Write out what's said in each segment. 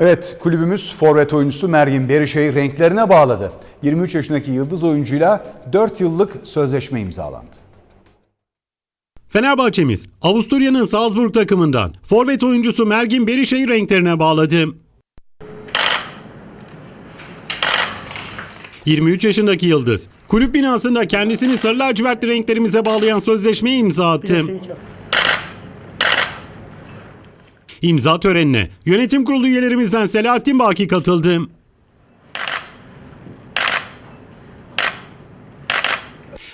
Evet kulübümüz forvet oyuncusu Mergin Berişe'yi renklerine bağladı. 23 yaşındaki yıldız oyuncuyla 4 yıllık sözleşme imzalandı. Fenerbahçemiz Avusturya'nın Salzburg takımından forvet oyuncusu Mergin Berişe'yi renklerine bağladı. 23 yaşındaki Yıldız, kulüp binasında kendisini sarı lacivertli renklerimize bağlayan sözleşmeye imza attı. İmza törenine yönetim kurulu üyelerimizden Selahattin Baki katıldı.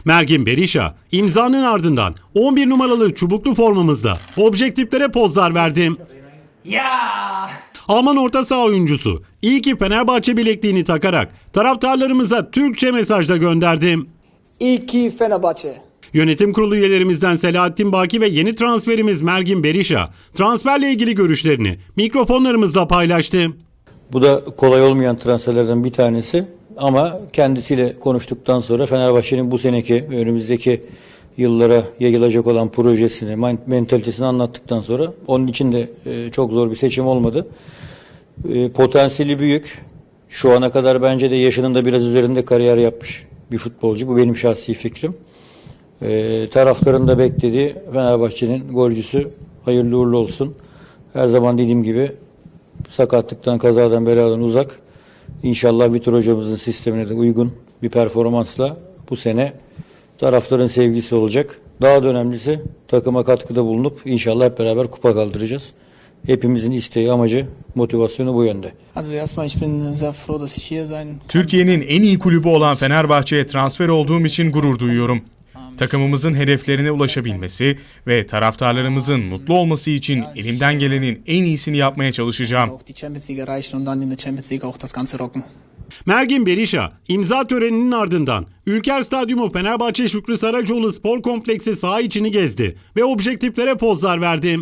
Mergin Berişa imzanın ardından 11 numaralı çubuklu formamızda objektiflere pozlar verdi. Alman orta saha oyuncusu iyi ki Fenerbahçe bilekliğini takarak taraftarlarımıza Türkçe mesajda gönderdi. İyi ki Fenerbahçe. Yönetim kurulu üyelerimizden Selahattin Baki ve yeni transferimiz Mergin Berişa transferle ilgili görüşlerini mikrofonlarımızla paylaştı. Bu da kolay olmayan transferlerden bir tanesi. Ama kendisiyle konuştuktan sonra Fenerbahçe'nin bu seneki önümüzdeki yıllara yayılacak olan projesini, mentalitesini anlattıktan sonra onun için de e, çok zor bir seçim olmadı. E, Potansiyeli büyük. Şu ana kadar bence de yaşının da biraz üzerinde kariyer yapmış bir futbolcu. Bu benim şahsi fikrim. E, taraftarın da beklediği Fenerbahçe'nin golcüsü hayırlı uğurlu olsun. Her zaman dediğim gibi sakatlıktan, kazadan, beladan uzak. İnşallah Vitor hocamızın sistemine de uygun bir performansla bu sene taraftarın sevgisi olacak. Daha da önemlisi takıma katkıda bulunup inşallah hep beraber kupa kaldıracağız. Hepimizin isteği, amacı, motivasyonu bu yönde. Also erstmal ich bin sehr froh, dass ich hier sein Türkiye'nin en iyi kulübü olan Fenerbahçe'ye transfer olduğum için gurur duyuyorum. Takımımızın hedeflerine ulaşabilmesi ve taraftarlarımızın mutlu olması için elimden gelenin en iyisini yapmaya çalışacağım. Mergin Berişa imza töreninin ardından Ülker Stadyumu Fenerbahçe Şükrü Saracoğlu Spor Kompleksi saha içini gezdi ve objektiflere pozlar verdi.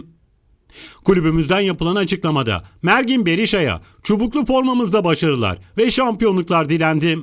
Kulübümüzden yapılan açıklamada Mergin Berişa'ya çubuklu formamızda başarılar ve şampiyonluklar dilendi.